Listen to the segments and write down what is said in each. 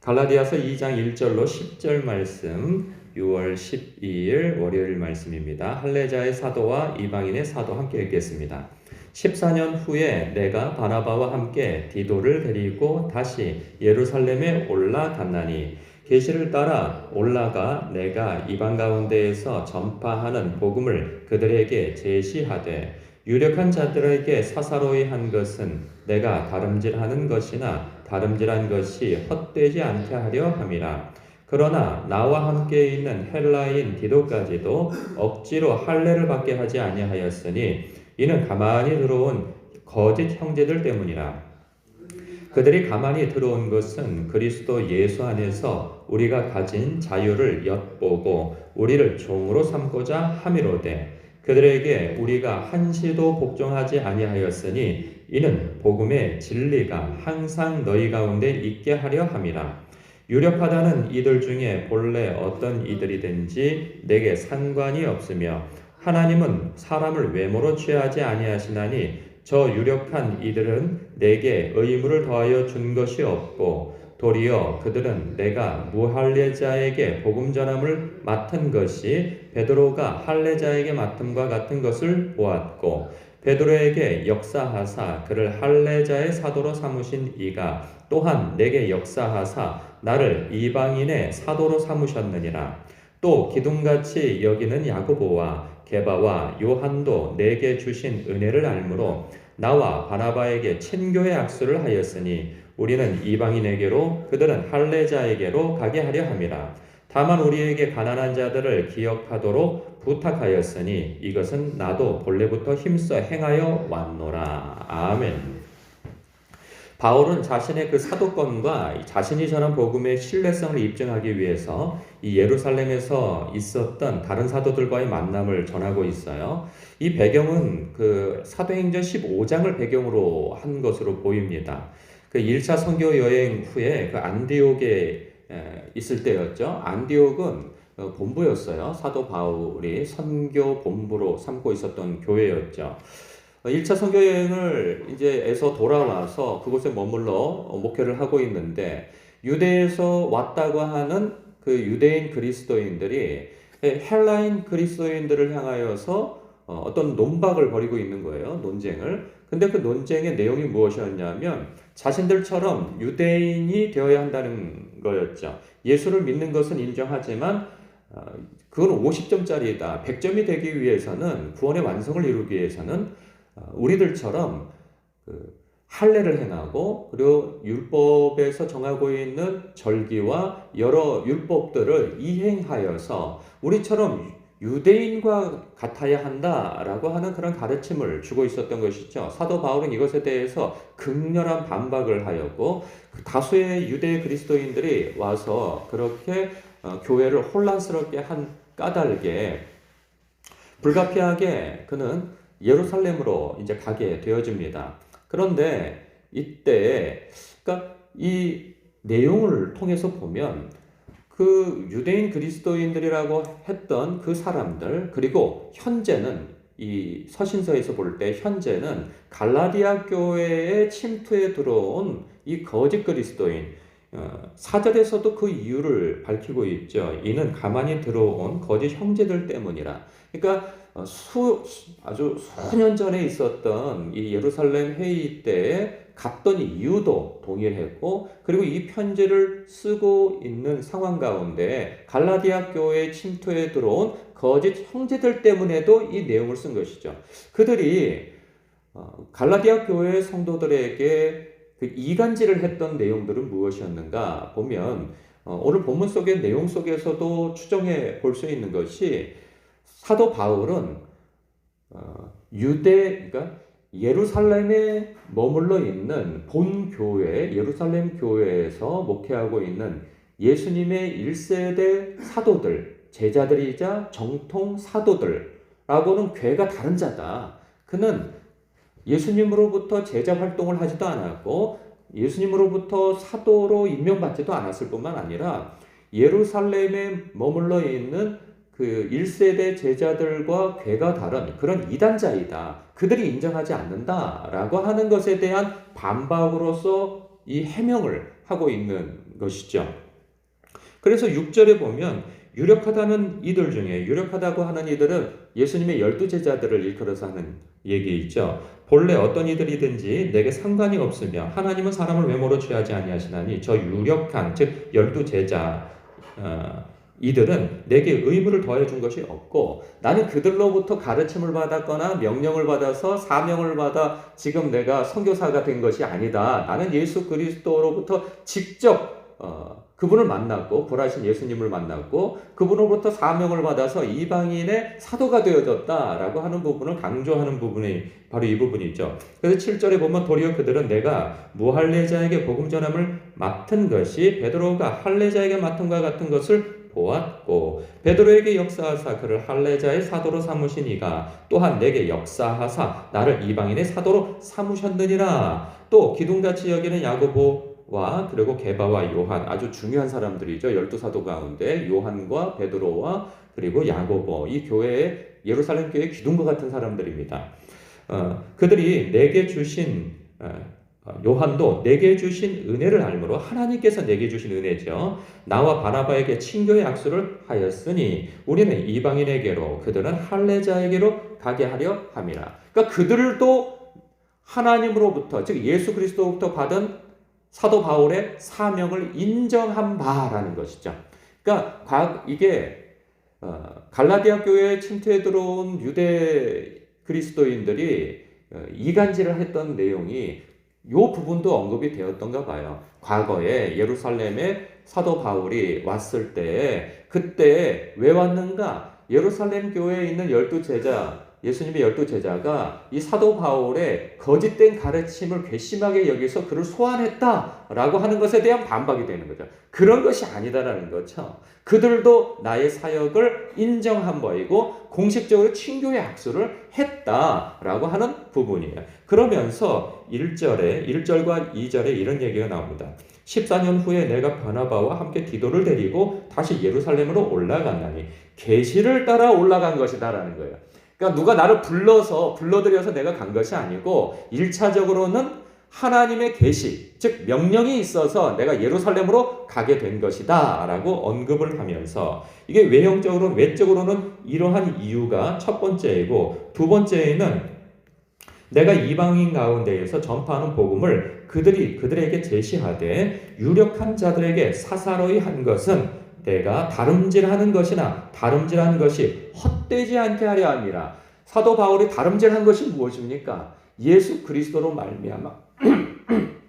갈라디아서 2장 1절로 10절 말씀 6월 12일 월요일 말씀입니다. 할례자의 사도와 이방인의 사도 함께 읽겠습니다. 14년 후에 내가 바나바와 함께 디도를 데리고 다시 예루살렘에 올라갔나니 계시를 따라 올라가 내가 이방 가운데에서 전파하는 복음을 그들에게 제시하되 유력한 자들에게 사사로이 한 것은 내가 다름질하는 것이나 다름질한 것이 헛되지 않게 하려 함이라. 그러나 나와 함께 있는 헬라인 디도까지도 억지로 할례를 받게 하지 아니하였으니 이는 가만히 들어온 거짓 형제들 때문이라. 그들이 가만히 들어온 것은 그리스도 예수 안에서 우리가 가진 자유를 엿보고 우리를 종으로 삼고자 함이로되 그들에게 우리가 한시도 복종하지 아니하였으니 이는 복음의 진리가 항상 너희 가운데 있게 하려 함이라. 유력하다는 이들 중에 본래 어떤 이들이든지 내게 상관이 없으며 하나님은 사람을 외모로 취하지 아니하시나니 저 유력한 이들은 내게 의무를 더하여 준 것이 없고 도리어 그들은 내가 무할례자에게 복음 전함을 맡은 것이 베드로가 할례자에게 맡음과 같은 것을 보았고 베드로에게 역사하사 그를 할례자의 사도로 삼으신 이가 또한 내게 역사하사 나를 이방인의 사도로 삼으셨느니라 또 기둥같이 여기는 야고보와 게바와 요한도 내게 주신 은혜를 알므로 나와 바나바에게 친교의 악수를 하였으니 우리는 이방인에게로 그들은 할례자에게로 가게 하려 함이라. 다만 우리에게 가난한 자들을 기억하도록 부탁하였으니 이것은 나도 본래부터 힘써 행하여 왔노라. 아멘. 바울은 자신의 그 사도권과 자신이 전한 복음의 신뢰성을 입증하기 위해서 이 예루살렘에서 있었던 다른 사도들과의 만남을 전하고 있어요. 이 배경은 그 사도행전 15장을 배경으로 한 것으로 보입니다. 그 1차 선교 여행 후에 그 안디옥에 있을 때였죠. 안디옥은 어, 본부였어요. 사도 바울이 선교 본부로 삼고 있었던 교회였죠. 1차 선교 여행을 이제 에서 돌아와서 그곳에 머물러 목회를 하고 있는데 유대에서 왔다고 하는 그 유대인 그리스도인들이 헬라인 그리스도인들을 향하여서 어, 어떤 논박을 벌이고 있는 거예요. 논쟁을. 근데 그 논쟁의 내용이 무엇이었냐면 자신들처럼 유대인이 되어야 한다는 거였죠. 예수를 믿는 것은 인정하지만 어, 그건 50점짜리다. 100점이 되기 위해서는 구원의 완성을 이루기 위해서는 어, 우리들처럼 그 할례를 행하고 그리고 율법에서 정하고 있는 절기와 여러 율법들을 이행하여서 우리처럼 유대인과 같아야 한다라고 하는 그런 가르침을 주고 있었던 것이죠. 사도 바울은 이것에 대해서 극렬한 반박을 하였고 그 다수의 유대 그리스도인들이 와서 그렇게 어, 교회를 혼란스럽게 한 까닭에 불가피하게 그는 예루살렘으로 이제 가게 되어집니다. 그런데 이때 그러니까 이 내용을 통해서 보면 그 유대인 그리스도인들이라고 했던 그 사람들 그리고 현재는 이 서신서에서 볼 때 현재는 갈라디아 교회에 침투해 들어온 이 거짓 그리스도인 어, 사절에서도 그 이유를 밝히고 있죠. 이는 가만히 들어온 거짓 형제들 때문이라. 그러니까 어, 수 아주 수년 전에 있었던 이 예루살렘 회의 때 갔던 이유도 동일했고 그리고 이 편지를 쓰고 있는 상황 가운데 갈라디아 교회에 침투해 들어온 거짓 형제들 때문에도 이 내용을 쓴 것이죠. 그들이 어, 갈라디아 교회 성도들에게 그 이간질을 했던 내용들은 무엇이었는가 보면 어, 오늘 본문 속의 내용 속에서도 추정해 볼 수 있는 것이 사도 바울은 어, 유대 그러니까 예루살렘에 머물러 있는 본 교회 예루살렘 교회에서 목회하고 있는 예수님의 1세대 사도들 제자들이자 정통 사도들라고는 괴가 다른 자다. 그는 예수님으로부터 제자 활동을 하지도 않았고 예수님으로부터 사도로 임명받지도 않았을 뿐만 아니라 예루살렘에 머물러 있는 그 1세대 제자들과 괴가 다른 그런 이단자이다. 그들이 인정하지 않는다라고 하는 것에 대한 반박으로서 이 해명을 하고 있는 것이죠. 그래서 6절에 보면 유력하다는 이들 중에 유력하다고 하는 이들은 예수님의 열두 제자들을 일컬어서 하는 얘기 있죠. 본래 어떤 이들이든지 내게 상관이 없으며 하나님은 사람을 외모로 취하지 아니하시나니 저 유력한 즉 열두 제자 어, 이들은 내게 의무를 더해 준 것이 없고 나는 그들로부터 가르침을 받았거나 명령을 받아서 사명을 받아 지금 내가 선교사가 된 것이 아니다. 나는 예수 그리스도로부터 직접 어, 그분을 만났고 부활하신 예수님을 만났고 그분으로부터 사명을 받아서 이방인의 사도가 되어졌다라고 하는 부분을 강조하는 부분이 바로 이 부분이죠. 그래서 7절에 보면 도리어 그들은 내가 무할례자에게 복음 전함을 맡은 것이 베드로가 할례자에게 맡은과 같은 것을 보았고 베드로에게 역사하사 그를 할례자의 사도로 삼으신 이가 또한 내게 역사하사 나를 이방인의 사도로 삼으셨느니라. 또 기둥같이 여기는 야고보 와 그리고 게바와 요한 아주 중요한 사람들이죠. 열두 사도 가운데 요한과 베드로와 그리고 야고보. 이 교회의 예루살렘 교회 기둥과 같은 사람들입니다. 어, 그들이 내게 주신 어, 요한도 내게 주신 은혜를 알므로 하나님께서 내게 주신 은혜죠. 나와 바나바에게 친교의 악수를 하였으니 우리는 이방인에게로 그들은 할례자에게로 가게 하려 함이라. 그러니까 그들도 하나님으로부터 즉 예수 그리스도로부터 받은 사도 바울의 사명을 인정한 바라는 것이죠. 그러니까 이게 어, 갈라디아 교회에 침투해 들어온 유대 그리스도인들이 어, 이간질을 했던 내용이 요 부분도 언급이 되었던가 봐요. 과거에 예루살렘에 사도 바울이 왔을 때 그때 왜 왔는가? 예루살렘 교회에 있는 열두 제자 예수님의 열두 제자가 이 사도 바울의 거짓된 가르침을 괘씸하게 여기서 그를 소환했다라고 하는 것에 대한 반박이 되는 거죠. 그런 것이 아니다라는 거죠. 그들도 나의 사역을 인정한 바이고 공식적으로 친교의 악수를 했다라고 하는 부분이에요. 그러면서 1절에 1절과 2절에 이런 얘기가 나옵니다. 14년 후에 내가 바나바와 함께 디도를 데리고 다시 예루살렘으로 올라갔나니 계시를 따라 올라간 것이다라는 거예요. 그러니까 누가 나를 불러서 불러들여서 내가 간 것이 아니고 1차적으로는 하나님의 계시, 즉 명령이 있어서 내가 예루살렘으로 가게 된 것이다라고 언급을 하면서 이게 외형적으로는 외적으로는 이러한 이유가 첫 번째이고 두 번째에는 내가 이방인 가운데에서 전파하는 복음을 그들이 그들에게 제시하되 유력한 자들에게 사사로이 한 것은 내가 다름질하는 것이나 다름질하는 것이 헛되지 않게 하려 함이라. 사도 바울이 다름질한 것이 무엇입니까? 예수 그리스도로 말미암아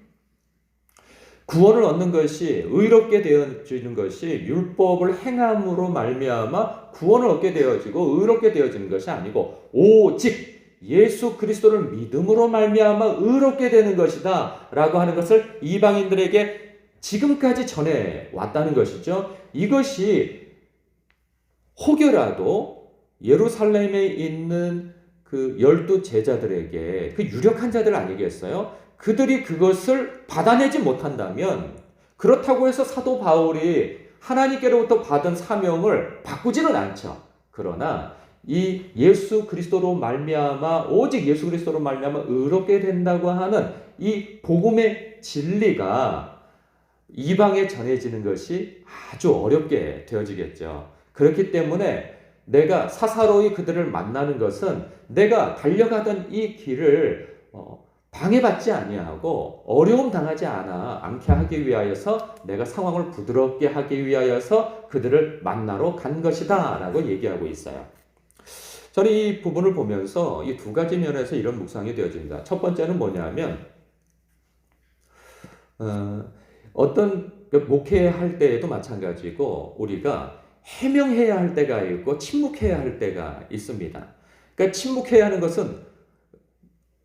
구원을 얻는 것이 의롭게 되어지는 것이 율법을 행함으로 말미암아 구원을 얻게 되어지고 의롭게 되어지는 것이 아니고 오직 예수 그리스도를 믿음으로 말미암아 의롭게 되는 것이다라고 하는 것을 이방인들에게 지금까지 전해 왔다는 것이죠. 이것이 혹여라도 예루살렘에 있는 그 열두 제자들에게 그 유력한 자들 아니겠어요? 그들이 그것을 받아내지 못한다면 그렇다고 해서 사도 바울이 하나님께로부터 받은 사명을 바꾸지는 않죠. 그러나 이 예수 그리스도로 말미암아 오직 예수 그리스도로 말미암아 의롭게 된다고 하는 이 복음의 진리가 이방에 전해지는 것이 아주 어렵게 되어지겠죠. 그렇기 때문에 내가 사사로이 그들을 만나는 것은 내가 달려가던 이 길을 어, 방해받지 아니하고 어려움 당하지 않아 않게 하기 위하여서 내가 상황을 부드럽게 하기 위하여서 그들을 만나러 간 것이다라고 얘기하고 있어요. 저는 이 부분을 보면서 이 두 가지 면에서 이런 묵상이 되어집니다. 첫 번째는 뭐냐면 어, 어떤 그 목회할 때에도 마찬가지고 우리가 해명해야 할 때가 있고 침묵해야 할 때가 있습니다. 그러니까 침묵해야 하는 것은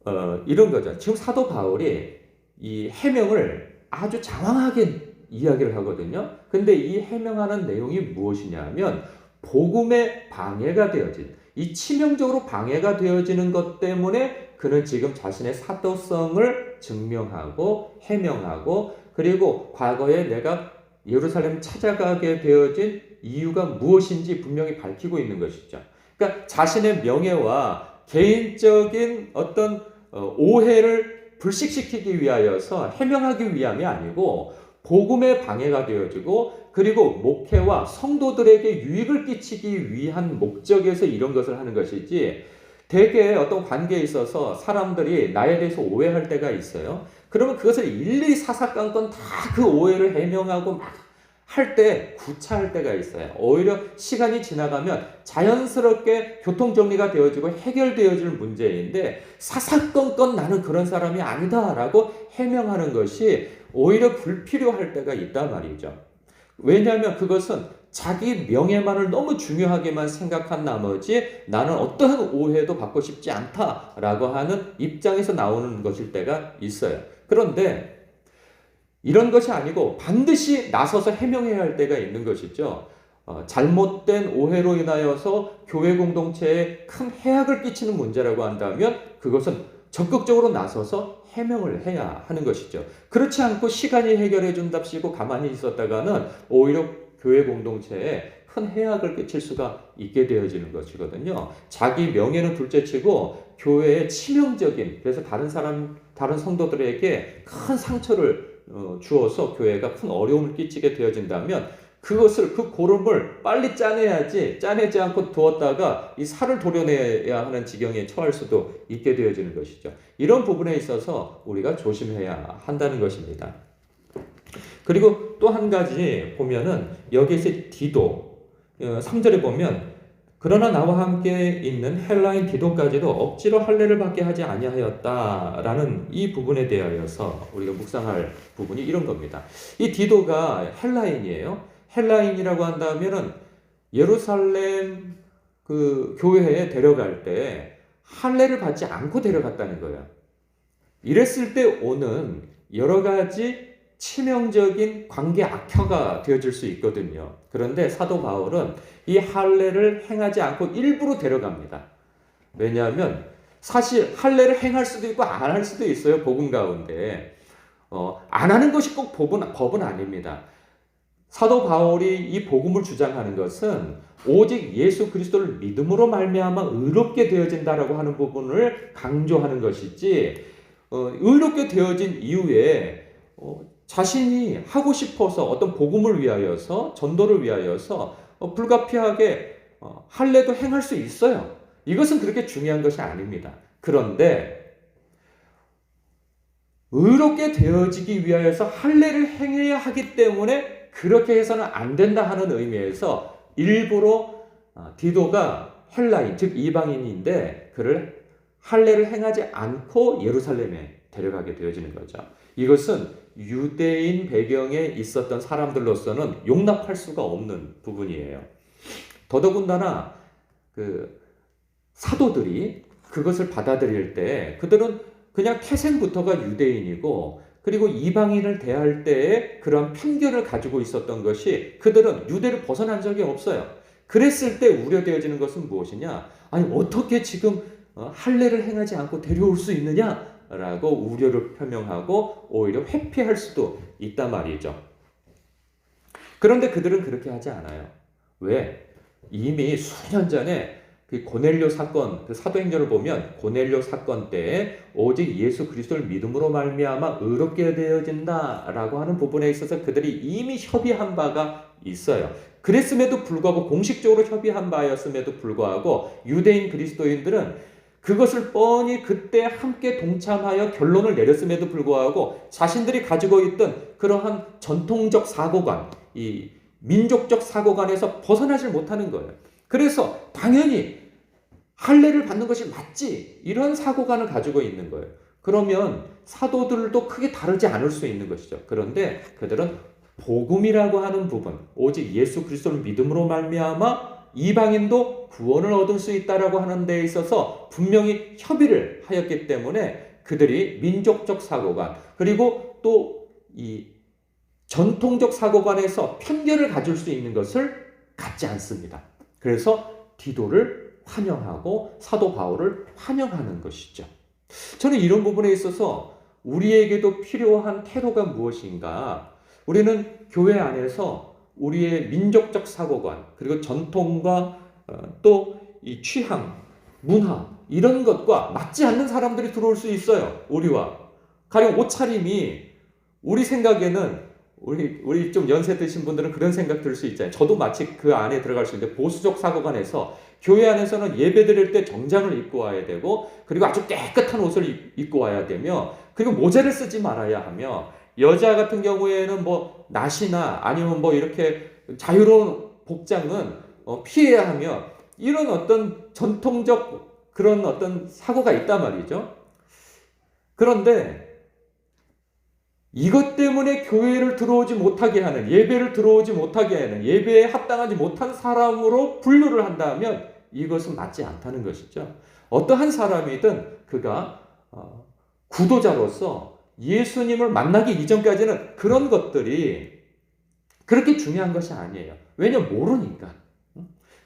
어, 이런 거죠. 지금 사도 바울이 이 해명을 아주 장황하게 이야기를 하거든요. 근데 이 해명하는 내용이 무엇이냐면 복음의 방해가 되어진 이 치명적으로 방해가 되어지는 것 때문에 그는 지금 자신의 사도성을 증명하고 해명하고 그리고 과거에 내가 예루살렘 찾아가게 되어진 이유가 무엇인지 분명히 밝히고 있는 것이죠. 그러니까 자신의 명예와 개인적인 어떤 어, 오해를 불식시키기 위하여서 해명하기 위함이 아니고 복음의 방해가 되어지고 그리고 목회와 성도들에게 유익을 끼치기 위한 목적에서 이런 것을 하는 것이지 대개 어떤 관계에 있어서 사람들이 나에 대해서 오해할 때가 있어요. 그러면 그것을 일일이 사사건건 다 그 오해를 해명하고 막 할 때 구차할 때가 있어요. 오히려 시간이 지나가면 자연스럽게 교통 정리가 되어지고 해결되어질 문제인데 사사건건 나는 그런 사람이 아니다라고 해명하는 것이 오히려 불필요할 때가 있단 말이죠. 왜냐하면 그것은 자기 명예만을 너무 중요하게만 생각한 나머지 나는 어떠한 오해도 받고 싶지 않다라고 하는 입장에서 나오는 것일 때가 있어요. 그런데 이런 것이 아니고 반드시 나서서 해명해야 할 때가 있는 것이죠. 어, 잘못된 오해로 인하여서 교회 공동체에 큰 해악을 끼치는 문제라고 한다면 그것은 적극적으로 나서서 해명을 해야 하는 것이죠. 그렇지 않고 시간이 해결해 준답시고 가만히 있었다가는 오히려 교회 공동체에 큰 해악을 끼칠 수가 있게 되어지는 것이거든요. 자기 명예는 둘째치고 교회에 치명적인 그래서 다른 사람 다른 성도들에게 큰 상처를 어, 주어서 교회가 큰 어려움을 끼치게 되어진다면 그것을 그 고름을 빨리 짜내야지 짜내지 않고 두었다가 이 살을 도려내야 하는 지경에 처할 수도 있게 되어지는 것이죠. 이런 부분에 있어서 우리가 조심해야 한다는 것입니다. 그리고 또 한 가지 보면은 여기에서 디도 3절에 보면 그러나 나와 함께 있는 헬라인 디도까지도 억지로 할례를 받게 하지 아니하였다라는 이 부분에 대하여서 우리가 묵상할 부분이 이런 겁니다. 이 디도가 헬라인이에요. 헬라인이라고 한다면은 예루살렘 그 교회에 데려갈 때 할례를 받지 않고 데려갔다는 거예요. 이랬을 때 오는 여러 가지 치명적인 관계 악화가 되어질 수 있거든요. 그런데 사도 바울은 이 할례를 행하지 않고 일부러 데려갑니다. 왜냐하면 사실 할례를 행할 수도 있고 안 할 수도 있어요. 복음 가운데. 어, 안 하는 것이 꼭 법은, 법은 아닙니다. 사도 바울이 이 복음을 주장하는 것은 오직 예수 그리스도를 믿음으로 말미암아 의롭게 되어진다라고 하는 부분을 강조하는 것이지 어, 의롭게 되어진 이후에 어, 자신이 하고 싶어서 어떤 복음을 위하여서 전도를 위하여서 어, 불가피하게 어, 할례도 행할 수 있어요. 이것은 그렇게 중요한 것이 아닙니다. 그런데 의롭게 되어지기 위하여서 할례를 행해야 하기 때문에 그렇게 해서는 안 된다 하는 의미에서 일부러 어, 디도가 헬라인 즉 이방인인데 그를 할례를 행하지 않고 예루살렘에 데려가게 되어지는 거죠. 이것은 유대인 배경에 있었던 사람들로서는 용납할 수가 없는 부분이에요. 더더군다나 그 사도들이 그것을 받아들일 때 그들은 그냥 태생부터가 유대인이고 그리고 이방인을 대할 때에 그런 편견을 가지고 있었던 것이 그들은 유대를 벗어난 적이 없어요. 그랬을 때 우려되어지는 것은 무엇이냐? 아니 어떻게 지금 어, 할례를 행하지 않고 데려올 수 있느냐? 라고 우려를 표명하고 오히려 회피할 수도 있단 말이죠. 그런데 그들은 그렇게 하지 않아요. 왜? 이미 수년 전에 그 고넬료 사건, 그 사도행전을 보면 고넬료 사건 때 오직 예수 그리스도를 믿음으로 말미암아 의롭게 되어진다라고 하는 부분에 있어서 그들이 이미 협의한 바가 있어요. 그랬음에도 불구하고 공식적으로 협의한 바였음에도 불구하고 유대인 그리스도인들은 그것을 뻔히 그때 함께 동참하여 결론을 내렸음에도 불구하고 자신들이 가지고 있던 그러한 전통적 사고관, 이 민족적 사고관에서 벗어나질 못하는 거예요. 그래서 당연히 할례를 받는 것이 맞지 이런 사고관을 가지고 있는 거예요. 그러면 사도들도 크게 다르지 않을 수 있는 것이죠. 그런데 그들은 복음이라고 하는 부분, 오직 예수 그리스도를 믿음으로 말미암아 이방인도 구원을 얻을 수 있다라고 하는 데 있어서 분명히 협의를 하였기 때문에 그들이 민족적 사고관 그리고 또 이 전통적 사고관에서 편견을 가질 수 있는 것을 갖지 않습니다. 그래서 디도를 환영하고 사도 바울을 환영하는 것이죠. 저는 이런 부분에 있어서 우리에게도 필요한 태도가 무엇인가? 우리는 교회 안에서 우리의 민족적 사고관, 그리고 전통과 어, 또이 취향, 문화, 이런 것과 맞지 않는 사람들이 들어올 수 있어요. 우리와. 가령 옷차림이 우리 생각에는 우리 우리 좀 연세 드신 분들은 그런 생각 들 수 있잖아요. 저도 마치 그 안에 들어갈 수 있는데 보수적 사고관에서 교회 안에서는 예배 드릴 때 정장을 입고 와야 되고 그리고 아주 깨끗한 옷을 입- 입고 와야 되며 그리고 모자를 쓰지 말아야 하며 여자 같은 경우에는 뭐 나시나 아니면 뭐 이렇게 자유로운 복장은 어, 피해야 하며 이런 어떤 전통적 그런 어떤 사고가 있단 말이죠. 그런데 이것 때문에 교회를 들어오지 못하게 하는 예배를 들어오지 못하게 하는 예배에 합당하지 못한 사람으로 분류를 한다면 이것은 맞지 않다는 것이죠. 어떠한 사람이든 그가 어, 구도자로서 예수님을 만나기 이전까지는 그런 것들이 그렇게 중요한 것이 아니에요. 왜냐 모르니까.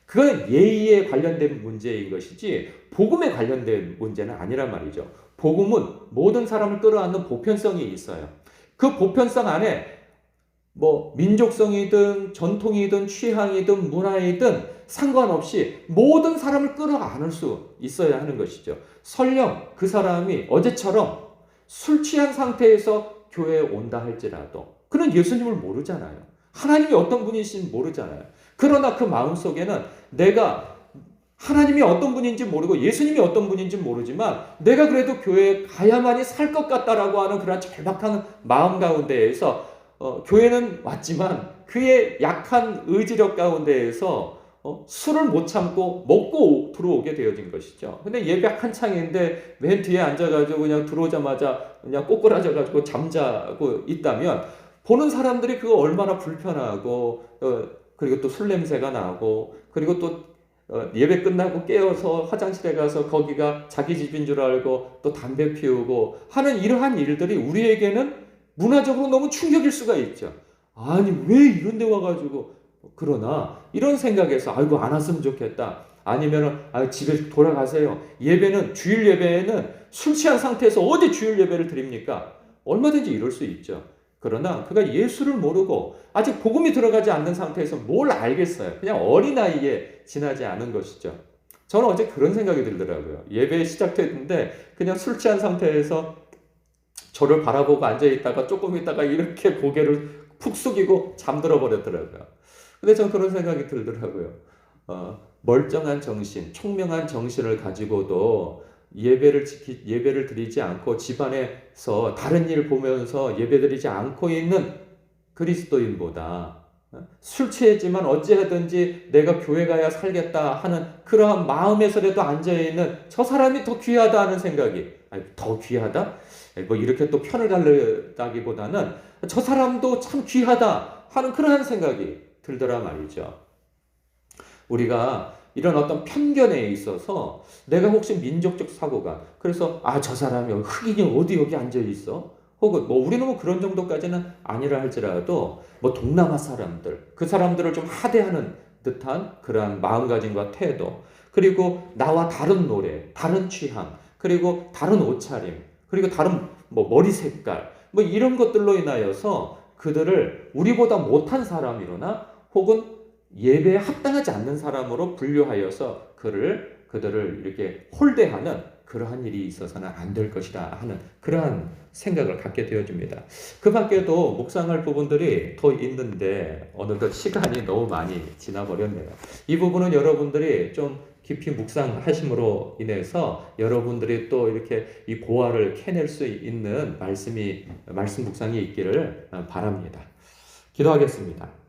그건 예의에 관련된 문제인 것이지 복음에 관련된 문제는 아니란 말이죠. 복음은 모든 사람을 끌어안는 보편성이 있어요. 그 보편성 안에 뭐 민족성이든 전통이든 취향이든 문화이든 상관없이 모든 사람을 끌어안을 수 있어야 하는 것이죠. 설령 그 사람이 어제처럼 술 취한 상태에서 교회에 온다 할지라도 그는 예수님을 모르잖아요. 하나님이 어떤 분이신지 모르잖아요. 그러나 그 마음 속에는 내가 하나님이 어떤 분인지 모르고 예수님이 어떤 분인지 모르지만 내가 그래도 교회에 가야만이 살 것 같다라고 하는 그런 절박한 마음 가운데에서 어, 교회는 왔지만 그의 약한 의지력 가운데에서 어, 술을 못 참고 먹고 들어오게 되어진 것이죠. 근데 예배 한창인데 맨 뒤에 앉아가지고 그냥 들어오자마자 그냥 꼬꾸라져가지고 잠자고 있다면 보는 사람들이 그거 얼마나 불편하고 어, 그리고 또 술 냄새가 나고 그리고 또 어, 예배 끝나고 깨어서 화장실에 가서 거기가 자기 집인 줄 알고 또 담배 피우고 하는 이러한 일들이 우리에게는 문화적으로 너무 충격일 수가 있죠. 아니 왜 이런 데 와가지고 그러나 이런 생각에서 아이고 안 왔으면 좋겠다. 아니면은 아 집에 돌아가세요. 예배는 주일 예배에는 술 취한 상태에서 어디 주일 예배를 드립니까? 얼마든지 이럴 수 있죠. 그러나 그가 예수를 모르고 아직 복음이 들어가지 않는 상태에서 뭘 알겠어요. 그냥 어린아이에 지나지 않은 것이죠. 저는 어제 그런 생각이 들더라고요. 예배 시작했는데 그냥 술 취한 상태에서 저를 바라보고 앉아 있다가 조금 있다가 이렇게 고개를 푹 숙이고 잠들어 버렸더라고요. 근데 저는 그런 생각이 들더라고요. 어, 멀쩡한 정신, 총명한 정신을 가지고도 예배를 지키 예배를 드리지 않고 집안에서 다른 일 보면서 예배 드리지 않고 있는 그리스도인보다 어, 술 취했지만 어찌하든지 내가 교회 가야 살겠다 하는 그러한 마음에서라도 앉아 있는 저 사람이 더 귀하다 하는 생각이 아니, 더 귀하다? 뭐 이렇게 또 편을 갈르다기보다는 저 사람도 참 귀하다 하는 그러한 생각이 들더라 말이죠. 우리가 이런 어떤 편견에 있어서 내가 혹시 민족적 사고가 그래서 아 저 사람이 흑인이 어디 여기 앉아 있어? 혹은 뭐 우리는 뭐 그런 정도까지는 아니라 할지라도 뭐 동남아 사람들 그 사람들을 좀 하대하는 듯한 그러한 마음가짐과 태도 그리고 나와 다른 노래 다른 취향 그리고 다른 옷차림 그리고 다른 뭐 머리 색깔 뭐 이런 것들로 인하여서 그들을 우리보다 못한 사람이거나 혹은 예배에 합당하지 않는 사람으로 분류하여서 그를 그들을 이렇게 홀대하는 그러한 일이 있어서는 안 될 것이다 하는 그러한 생각을 갖게 되어집니다. 그 밖에도 묵상할 부분들이 더 있는데 어느덧 시간이 너무 많이 지나버렸네요. 이 부분은 여러분들이 좀 깊이 묵상하심으로 인해서 여러분들이 또 이렇게 이 고화를 캐낼 수 있는 말씀이 말씀 묵상이 있기를 바랍니다. 기도하겠습니다.